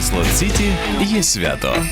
Слот Сіті є свято.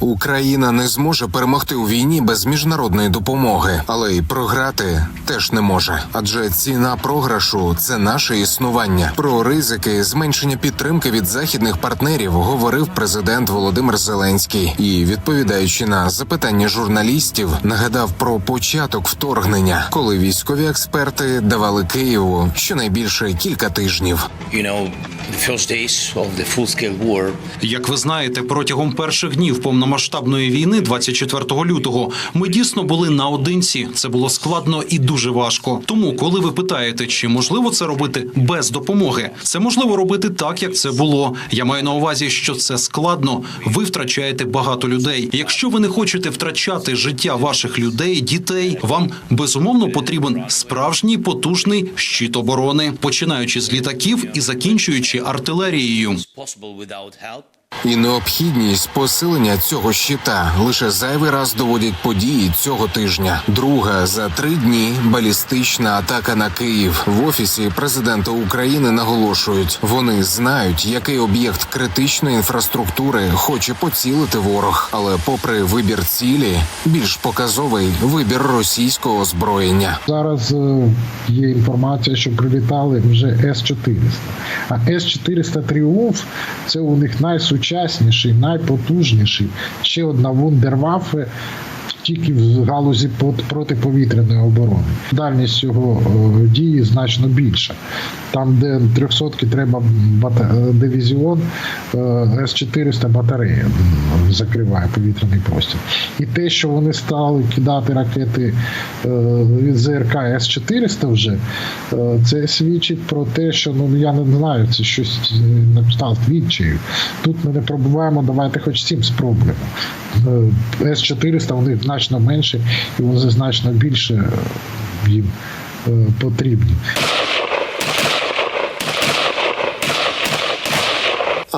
Україна не зможе перемогти у війні без міжнародної допомоги, але й програти теж не може. Адже ціна програшу це наше існування. Про ризики зменшення підтримки від західних партнерів говорив президент Володимир Зеленський і, відповідаючи на запитання журналістів, нагадав про початок вторгнення, коли військові експерти давали Києву щонайбільше кілька тижнів. you know, the first days of the full-scale war, Як ви знаєте, протягом перших днів повномасштабної війни, 24 лютого, ми дійсно були наодинці. Це було складно і дуже важко. Тому, коли ви питаєте, чи можливо це робити без допомоги, це можливо робити так, як це було. Я маю на увазі, що це складно. Ви втрачаєте багато людей. Якщо ви не хочете втрачати життя ваших людей, дітей, вам безумовно потрібен справжній потужний щит оборони, починаючи з літаків і закінчуючи артилерією. І необхідність посилення цього щита лише зайвий раз доводять події цього тижня. Друга за три дні балістична атака на Київ в офісі президента України наголошують, вони знають, який об'єкт критичної інфраструктури хоче поцілити ворог. Але, попри вибір цілі, більш показовий вибір російського озброєння. Зараз е, є інформація, що прилітали вже С-400. А С-400 Тріумф це у них найсучасніший, найпотужніший. Ще одна вундерваффе тільки в галузі протиповітряної оборони. Дальність його е, дії значно більша. Там, де 300 треба е, дивізіон, е, С-400 батарея закриває повітряний простір. І те, що вони стали кидати ракети від ЗРК С-400 вже, е, це свідчить про те, що ну я не знаю, це щось на кшталт відчаю. Тут ми не пробуваємо, давайте хоч цим спробуємо. Е, С-400 у них значно менше і вони значно більше їм е, потрібні.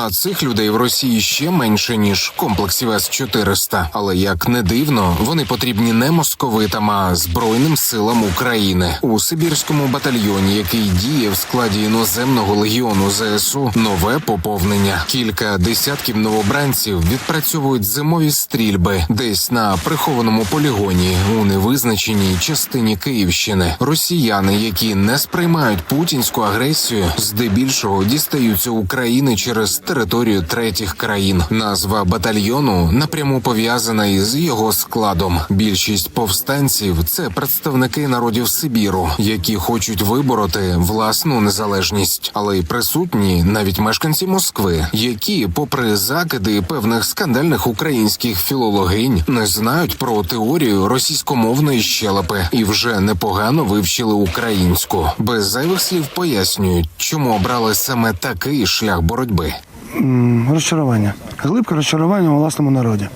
А цих людей в Росії ще менше ніж комплексів С-400. Але як не дивно, вони потрібні не московитам, а збройним силам України у Сибірському батальйоні, який діє в складі іноземного легіону ЗСУ. Нове поповнення. Кілька десятків новобранців відпрацьовують зимові стрільби десь на прихованому полігоні у невизначеній частині Київщини. Росіяни, які не сприймають путінську агресію, здебільшого дістаються України через територію третіх країн. Назва батальйону напряму пов'язана із його складом. Більшість повстанців це представники народів Сибіру, які хочуть вибороти власну незалежність, але й присутні навіть мешканці Москви, які, попри закиди певних скандальних українських філологинь, не знають про теорію російськомовної щелепи і вже непогано вивчили українську. Без зайвих слів пояснюють, чому обрали саме такий шлях боротьби М, Розчарування. Глибке розчарування у власному народі.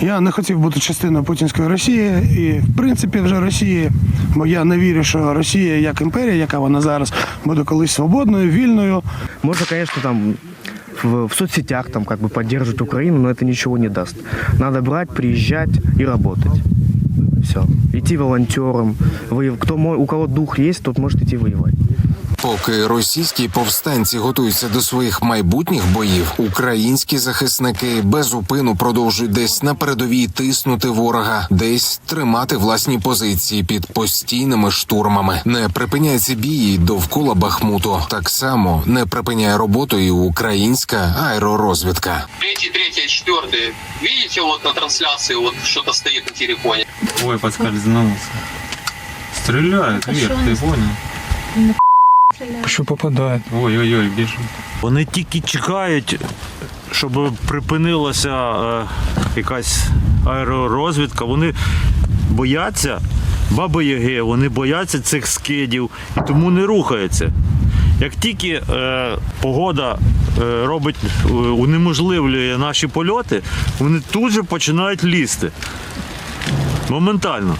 Я не хотів бути частиною путінської Росії, і в принципі вже Росії, бо я не вірю, що Росія як імперія, яка вона зараз, буде колись свободною, вільною. Можно, конечно, там в, в соцсетях там как бы поддерживать Украину, но это ничего не даст. Надо брать, приезжать и работать. Все. Идти волонтером. Вы, кто, мо- у кого дух есть, тот может идти воевать. Поки російські повстанці готуються до своїх майбутніх боїв, українські захисники без упину продовжують десь на передовій тиснути ворога, десь тримати власні позиції під постійними штурмами. Не припиняється бій довкола Бахмуту. Так само не припиняє роботу і українська аеророзвідка. третий, третий, четвертый. Видите, вот на трансляции вот что-то стоит на телефоне. Ой, подскользнулся. Стреляет, вверх, ты понял? Що попадає? Ой-ой-ой, бежит. Вони тільки чекають, щоб припинилася е, якась аеророзвідка. Вони бояться баби Яги, вони бояться цих скидів і тому не рухаються. Як тільки е, погода е, робить, е, унеможливлює наші польоти, вони тут же починають лізти. Моментально.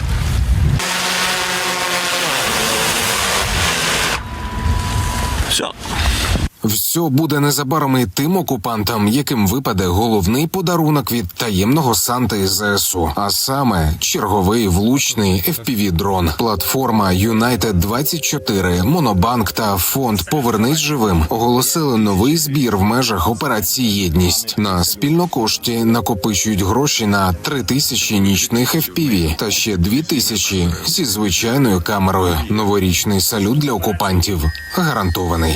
Все. Буде незабаром і тим окупантам, яким випаде головний подарунок від таємного Санти ЗСУ, а саме черговий влучний fpv дрон Платформа United 24 Монобанк та фонд Повернись живим оголосили новий збір в межах операції Єдність. На спільнокошті накопичують гроші на три тисячі нічних FPV та ще дві тисячі зі звичайною камерою. Новорічний салют для окупантів гарантований.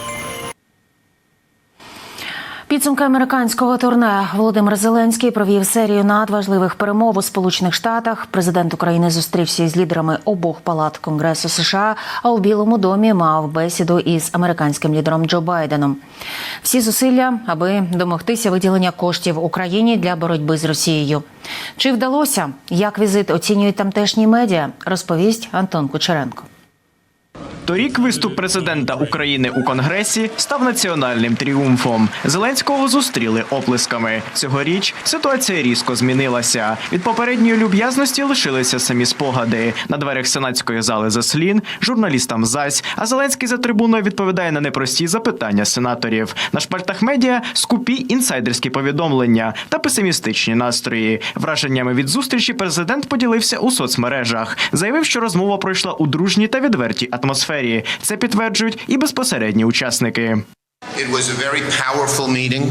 Підсумки американського турне Володимир Зеленський провів серію надважливих перемов у Сполучених Штатах. Президент України зустрівся із лідерами обох палат Конгресу США, а у Білому домі мав бесіду із американським лідером Джо Байденом. Всі зусилля, аби домогтися виділення коштів Україні для боротьби з Росією. Чи вдалося? Як візит оцінюють тамтешні медіа? Розповість Антон Кучеренко. Торік виступ президента України у Конгресі став національним тріумфом. Зеленського зустріли оплесками. Цьогоріч ситуація різко змінилася. Від попередньої люб'язності лишилися самі спогади. На дверях сенатської зали заслін, журналістам зась. А Зеленський за трибуною відповідає на непрості запитання сенаторів. На шпальтах медіа скупі інсайдерські повідомлення та песимістичні настрої. Враженнями від зустрічі президент поділився у соцмережах. Заявив, що розмова пройшла у дружній та відвертій атмосфері. Це підтверджують і безпосередні учасники. It was a very powerful meeting.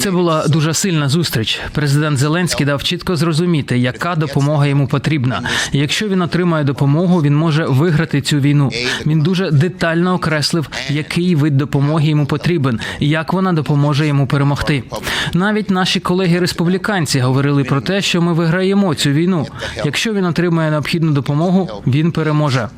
Це була дуже сильна зустріч. Президент Зеленський дав чітко зрозуміти, яка допомога йому потрібна. Якщо він отримає допомогу, він може виграти цю війну. Він дуже детально окреслив, який вид допомоги йому потрібен, як вона допоможе йому перемогти. Навіть наші колеги республіканці говорили про те, що ми виграємо цю війну. Якщо він отримає необхідну допомогу, він переможе.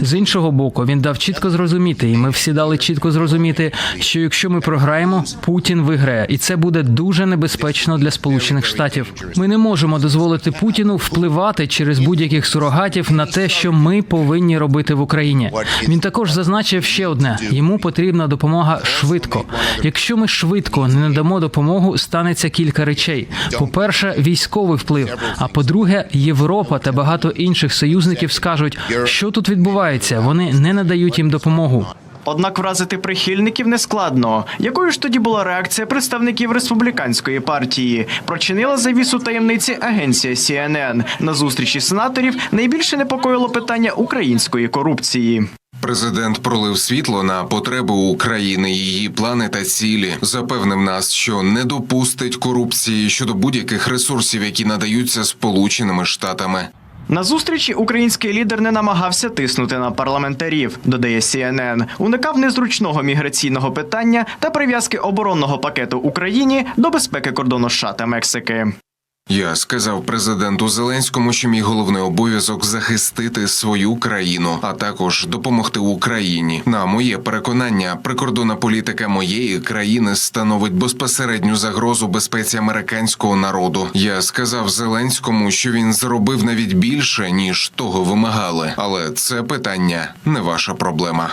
З іншого боку, він дав чітко зрозуміти, і ми всі дали чітко зрозуміти, що якщо ми програємо, Путін виграє, і це буде дуже небезпечно для Сполучених Штатів. Ми не можемо дозволити Путіну впливати через будь-яких сурогатів на те, що ми повинні робити в Україні. Він також зазначив ще одне: йому потрібна допомога швидко. Якщо ми швидко не надамо допомогу, станеться кілька речей: по-перше, військовий вплив. А по-друге, Європа та багато інших союзників скажуть, що тут відбувається. Вони не надають їм допомогу. Однак вразити прихильників не складно. Якою ж тоді була реакція представників республіканської партії? Прочинила завісу таємниці агенція CNN. На зустрічі сенаторів найбільше непокоїло питання української корупції. Президент пролив світло на потреби України, її плани та цілі. Запевнив нас, що не допустить корупції щодо будь-яких ресурсів, які надаються Сполученими Штатами. На зустрічі український лідер не намагався тиснути на парламентарів, додає CNN. Уникав незручного міграційного питання та прив'язки оборонного пакету Україні до безпеки кордону США та Мексики. Я сказав президенту Зеленському, що мій головний обов'язок захистити свою країну, а також допомогти Україні. На моє переконання, прикордонна політика моєї країни становить безпосередню загрозу безпеці американського народу. Я сказав Зеленському, що він зробив навіть більше ніж того вимагали, але це питання не ваша проблема.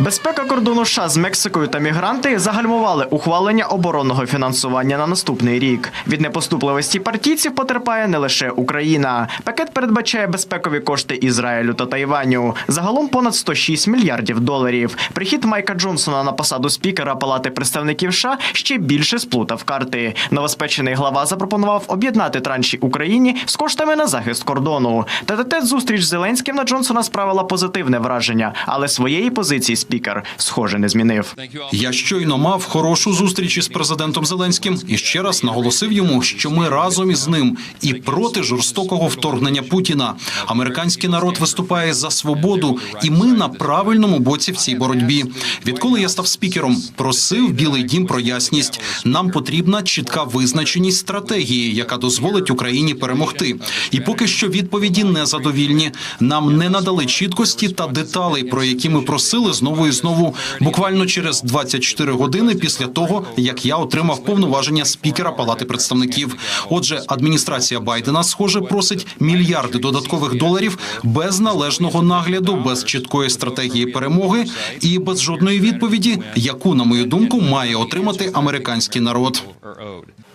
Безпека кордону США з Мексикою та мігранти загальмували ухвалення оборонного фінансування на наступний рік. Від непоступливості партійців потерпає не лише Україна. Пакет передбачає безпекові кошти Ізраїлю та Тайваню. Загалом понад 106 мільярдів доларів. Прихід Майка Джонсона на посаду спікера Палати представників США ще більше сплутав карти. Новоспечений глава запропонував об'єднати транші Україні з коштами на захист кордону. Та зустріч з Зеленським на Джонсона справила позитивне враження, але своєї позиції спікер, схоже, не змінив. Я щойно мав хорошу зустріч із президентом Зеленським і ще раз наголосив йому, що ми разом із ним і проти жорстокого вторгнення Путіна. Американський народ виступає за свободу, і ми на правильному боці в цій боротьбі. Відколи я став спікером, просив Білий Дім про ясність. Нам потрібна чітка визначеність стратегії, яка дозволить Україні перемогти. І поки що відповіді незадовільні. Нам не надали чіткості та деталей, про які ми просили знову знову, буквально через 24 години після того, як я отримав повноваження спікера Палати представників. Отже, адміністрація Байдена, схоже, просить мільярди додаткових доларів без належного нагляду, без чіткої стратегії перемоги і без жодної відповіді, яку, на мою думку, має отримати американський народ.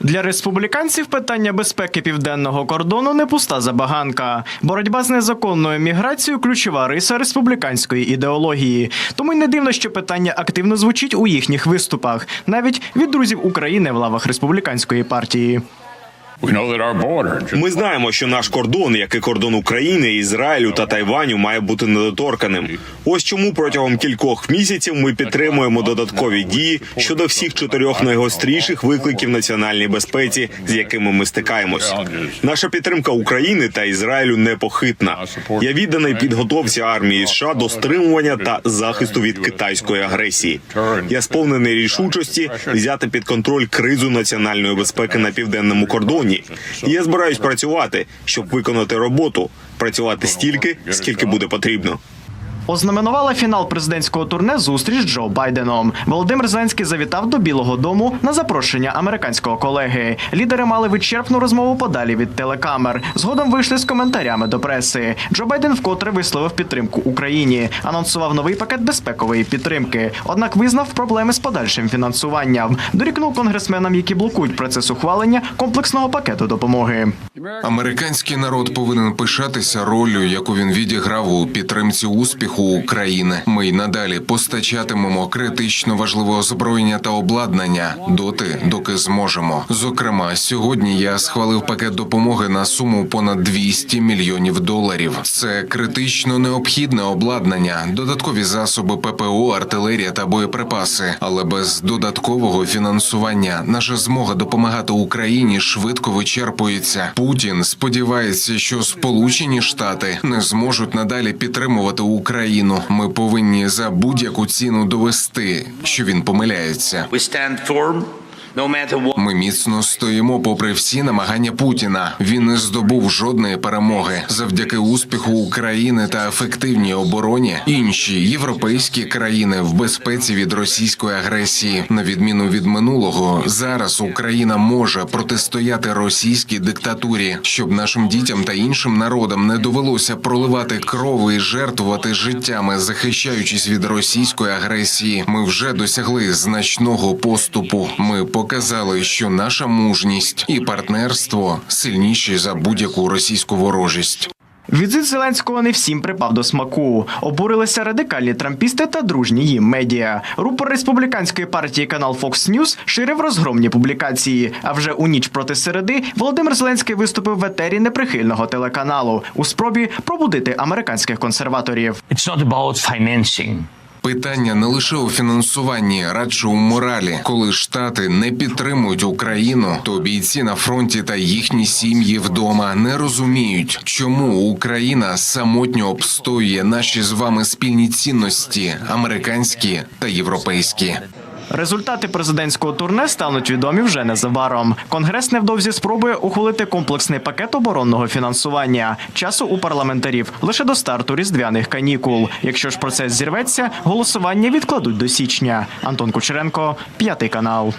Для республіканців питання безпеки південного кордону не пуста забаганка. Боротьба з незаконною міграцією ключова риса республіканської ідеології. Тому й не дивно, що питання активно звучить у їхніх виступах, навіть від друзів України в лавах республіканської партії. Ми знаємо, що наш кордон, як і кордон України, Ізраїлю та Тайваню, має бути недоторканим. Ось чому протягом кількох місяців ми підтримуємо додаткові дії щодо всіх чотирьох найгостріших викликів національній безпеці, з якими ми стикаємось. Наша підтримка України та Ізраїлю непохитна. Я відданий підготовці армії США до стримування та захисту від китайської агресії. Я сповнений рішучості взяти під контроль кризу національної безпеки на південному кордоні. І я збираюсь працювати, щоб виконати роботу, працювати стільки, скільки буде потрібно. Ознаменувала фінал президентського турне зустріч з Джо Байденом. Володимир Зеленський завітав до Білого Дому на запрошення американського колеги. Лідери мали вичерпну розмову подалі від телекамер. Згодом вийшли з коментарями до преси. Джо Байден вкотре висловив підтримку Україні, анонсував новий пакет безпекової підтримки. Однак визнав проблеми з подальшим фінансуванням. Дорікнув конгресменам, які блокують процес ухвалення комплексного пакету допомоги. Американський народ повинен пишатися ролью, яку він відіграв у підтримці успіху України. Ми й надалі постачатимемо критично важливе озброєння та обладнання доти, доки зможемо. Зокрема, сьогодні я схвалив пакет допомоги на суму понад 200 мільйонів доларів. Це критично необхідне обладнання, додаткові засоби ППО, артилерія та боєприпаси. Але без додаткового фінансування наша змога допомагати Україні швидко вичерпується. Путін сподівається, що Сполучені Штати не зможуть надалі підтримувати Україну. Ми повинні за будь-яку ціну довести, що він помиляється. Ми міцно стоїмо попри всі намагання Путіна. Він не здобув жодної перемоги завдяки успіху України та ефективній обороні. Інші європейські країни в безпеці від російської агресії. На відміну від минулого, зараз Україна може протистояти російській диктатурі, щоб нашим дітям та іншим народам не довелося проливати кров і жертвувати життями, захищаючись від російської агресії. Ми вже досягли значного поступу. Ми показали, що наша мужність і партнерство сильніші за будь-яку російську ворожість. Візит Зеленського не всім припав до смаку. Обурилися радикальні трампісти та дружні їм медіа. Рупор республіканської партії канал Fox News ширив розгромні публікації. А вже у ніч проти середи Володимир Зеленський виступив в етері неприхильного телеканалу у спробі пробудити американських консерваторів. It's not about financing. Питання не лише у фінансуванні, радше у моралі. Коли штати не підтримують Україну, то бійці на фронті та їхні сім'ї вдома не розуміють, чому Україна самотньо обстоює наші з вами спільні цінності американські та європейські. Результати президентського турне стануть відомі вже незабаром. Конгрес невдовзі спробує ухвалити комплексний пакет оборонного фінансування. Часу у парламентарів лише до старту різдвяних канікул. Якщо ж процес зірветься, голосування відкладуть до січня. Антон Кучеренко, п'ятий канал.